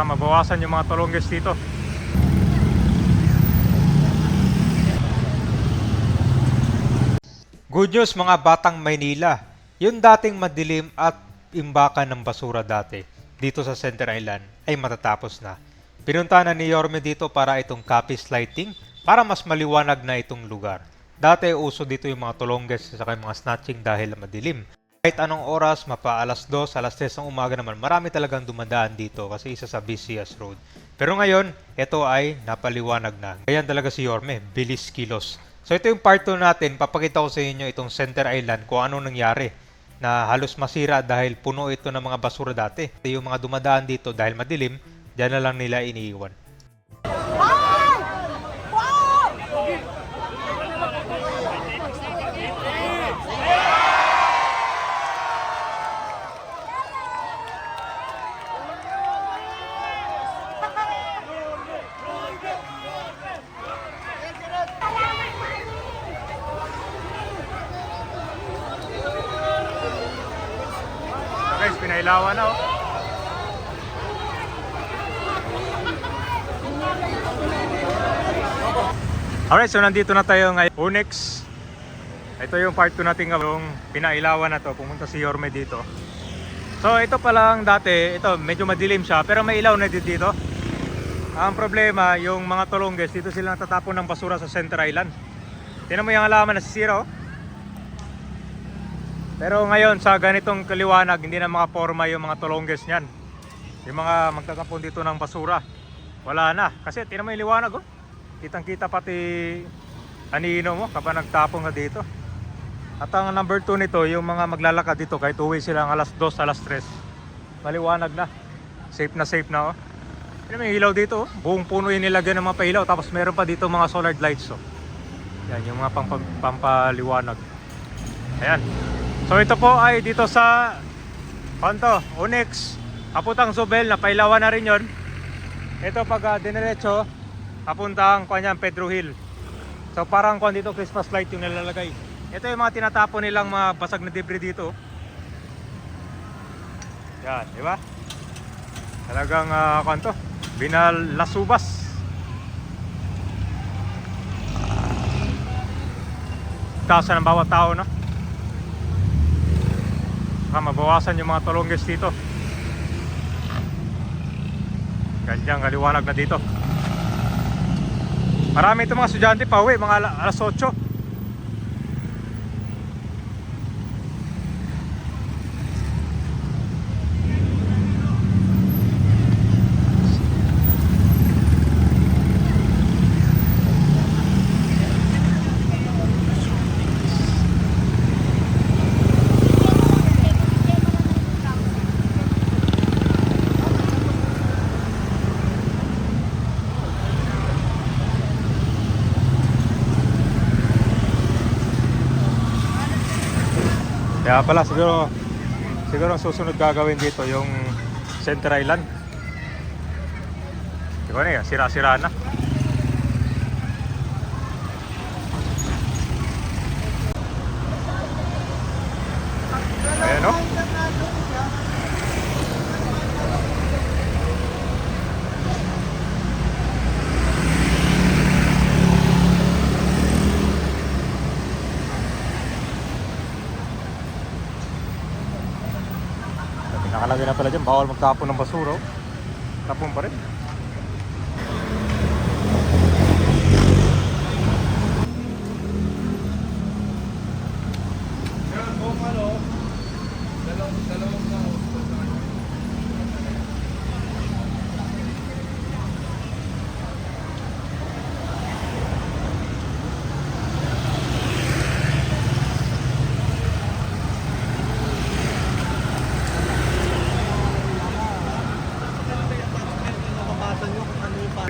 Baka mabawasan yung mga tulongges dito. Good news mga batang Maynila. Yung dating madilim at imbakan ng basura dati dito sa Center Island ay matatapos na. Pinunta na ni Yorme dito para itong copy lighting para mas maliwanag na itong lugar. Dati uso dito yung mga tulongges sa mga snatching dahil madilim. Kahit anong oras, mapa alas 2, alas 3 ng umaga naman, marami talagang dumadaan dito kasi isa sa busiest road. Pero ngayon, ito ay napaliwanag na. Ganyan talaga si Yorme, bilis kilos. So ito yung part 2 natin, papakita ko sa inyo itong Center Island kung ano nangyari na halos masira dahil puno ito ng mga basura dati. Yung mga dumadaan dito dahil madilim, dyan na lang nila iniiwan. Guys, pinailawan na oh. Alright, so nandito na tayo ngayon. Onyx. Ito yung part 2 natin yung pinailawan na to. Pumunta si Yorme dito. So ito pa lang dati, ito medyo madilim siya pero may ilaw na dito. Ang problema, yung mga tulongges, dito sila natatapon ng basura sa Center Island. Tinan mo yung halaman na sisira oh. Pero ngayon sa ganitong kaliwanag, hindi na makaporma yung mga tulongges niyan. Yung mga magtatapon dito ng basura. Wala na. Kasi tinan mo yung liwanag oh. Kitang kita pati anino mo kapag nagtapon ka dito. At ang number 2 nito, yung mga maglalakad dito kahit uwi sila ng alas 2, alas 3. Maliwanag na. Safe na safe na oh. Tinan mo yung ilaw dito oh. Buong puno yung nilagyan ng mga pailaw. Tapos meron pa dito mga solar lights oh. Yan, yung mga pang pampaliwanag. Ayan. So ito po ay dito sa Panto, Onyx, Kaputang Sobel, napailawan na rin yon. Ito pag uh, diniretso, papuntang kanyan Pedro Hill. So parang kung dito Christmas light yung nilalagay. Ito yung mga tinatapon nilang mga basag na debris dito. Yan, di ba? Talagang uh, kanto, binal lasubas. Tasa ng bawat tao, no? Baka mabawasan yung mga tulongges dito. Ganyang kaliwanag na dito. Marami itong mga estudyante pa uwi, mga ala- alas 8. Kaya pala siguro siguro ang susunod gagawin dito yung Center Island. Siguro na sira-sira na. Ayan o. Nakalagay na pala dyan, bawal magtapon ng basura. oh. Tapon pa rin.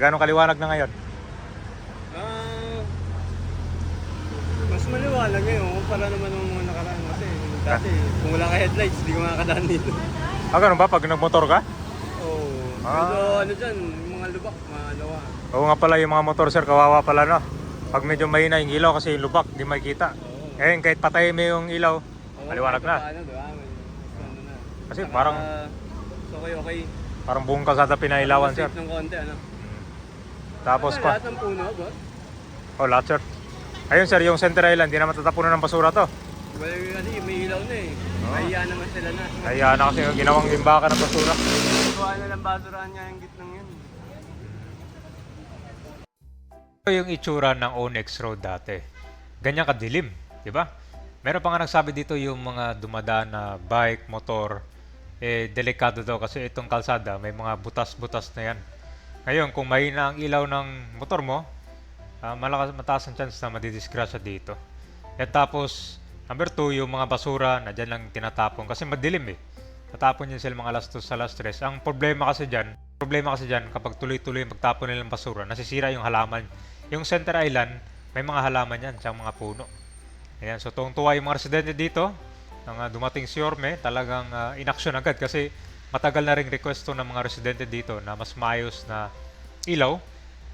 Gano'ng kaliwanag na ngayon? Ah, mas maliwanag ngayon para naman nung mga nakaraan kasi dati kung wala ka headlights hindi ko makakadaan dito. Ah, ganun ba? Pag nagmotor ka? Oo. Ah. Medyo ano dyan, yung mga lubak, malawa. Oo nga pala yung mga motor sir, kawawa pala no. Pag medyo mahina yung ilaw kasi lubak, di makikita. Oo. Ngayon kahit patay mo yung ilaw, Oo, maliwanag kahit na. paano, diba? May- ano na. Kasi Saka, parang- so, okay, okay. Parang buong kalsada pinailawan, sir. Safe ng konti, ano? Tapos Ano, pa. Lahat ng puno, boss. Oh, lahat, sir. Ayun, sir, yung Center Island, hindi naman tatapunan ng basura to. Well, ano, may ilaw na eh. Oo. Mahiya naman sila na. Kaya na kasi ginawang imbakan ng basura. Gawa na lang basurahan niya yung gitnang yun. Ito yung itsura ng Onyx Road dati. Ganyan kadilim, di ba? Meron pa nga nagsabi dito yung mga dumadaan na bike, motor, eh, delikado daw kasi itong kalsada, may mga butas-butas na yan. Ngayon, kung mahina ang ilaw ng motor mo, ah, malakas, mataas ang chance na madidisgrasya dito. At tapos, number two, yung mga basura na dyan lang tinatapon kasi madilim eh. Tatapon yun sila mga alas 2 sa alas 3. Ang problema kasi dyan, problema kasi dyan kapag tuloy-tuloy yung pagtapon nilang basura, nasisira yung halaman. Yung Center Island, may mga halaman yan, siyang mga puno. Ayan, so tuwang-tuwa yung mga residente dito, nang ah, dumating si Orme, talagang uh, inaksyon agad kasi matagal na ring request to ng mga residente dito na mas maayos na ilaw.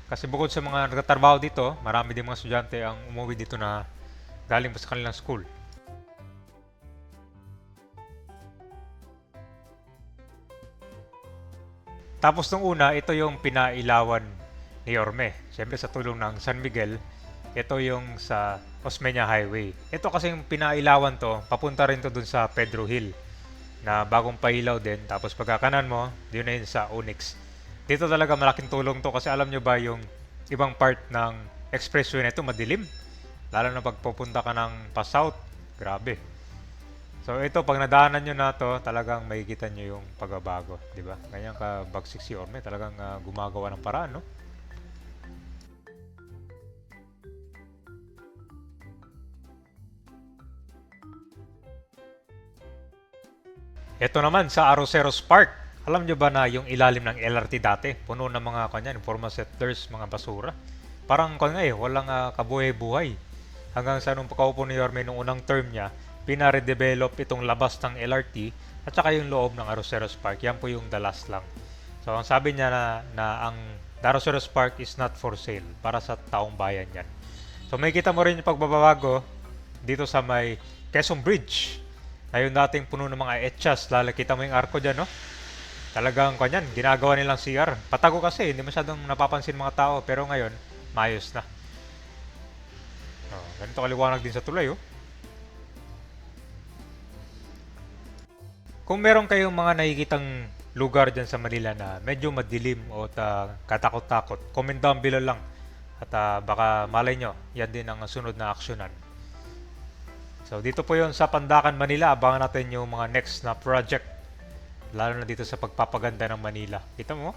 Kasi bukod sa mga nagtatrabaho dito, marami din mga estudyante ang umuwi dito na galing pa sa kanilang school. Tapos nung una, ito yung pinailawan ni Orme. Siyempre sa tulong ng San Miguel, ito yung sa Osmeña Highway. Ito kasi yung pinailawan to, papunta rin to dun sa Pedro Hill na bagong pailaw din. Tapos pagkakanan mo, yun na yun sa Onyx. Dito talaga malaking tulong to kasi alam nyo ba yung ibang part ng expressway na ito madilim. Lalo na pag pupunta ka ng pa south. Grabe. So ito, pag nadaanan nyo na to, talagang makikita nyo yung pagbabago. di ba? Ganyan ka bagsik si Orme, talagang ah, gumagawa ng paraan, no? Ito naman sa Aroseros Park. Alam nyo ba na yung ilalim ng LRT dati, puno ng mga kanyan, informal settlers, mga basura. Parang kanya eh, walang ah, kabuhay-buhay. Hanggang sa nung pagkaupo ni Yorme nung unang term niya, pinaredevelop itong labas ng LRT at saka yung loob ng Aroseros Park. Yan po yung last lang. So ang sabi niya na, na ang Aroseros Park is not for sale, para sa taong bayan yan. So may kita mo rin yung pagbabago dito sa may Quezon Bridge. Ayun dating puno ng mga etchas, lalo kita mo yung arko dyan, no? Talagang kanyan, ginagawa nilang CR. Patago kasi, hindi masyadong napapansin mga tao, pero ngayon, maayos na. Oh, ganito kaliwanag din sa tulay, oh. Kung meron kayong mga nakikitang lugar dyan sa Manila na medyo madilim o ta, katakot-takot, comment down below lang. At ah, baka malay nyo, yan din ang sunod na aksyonan. So dito po yon sa Pandakan, Manila. Abangan natin yung mga next na project. Lalo na dito sa pagpapaganda ng Manila. Kita mo?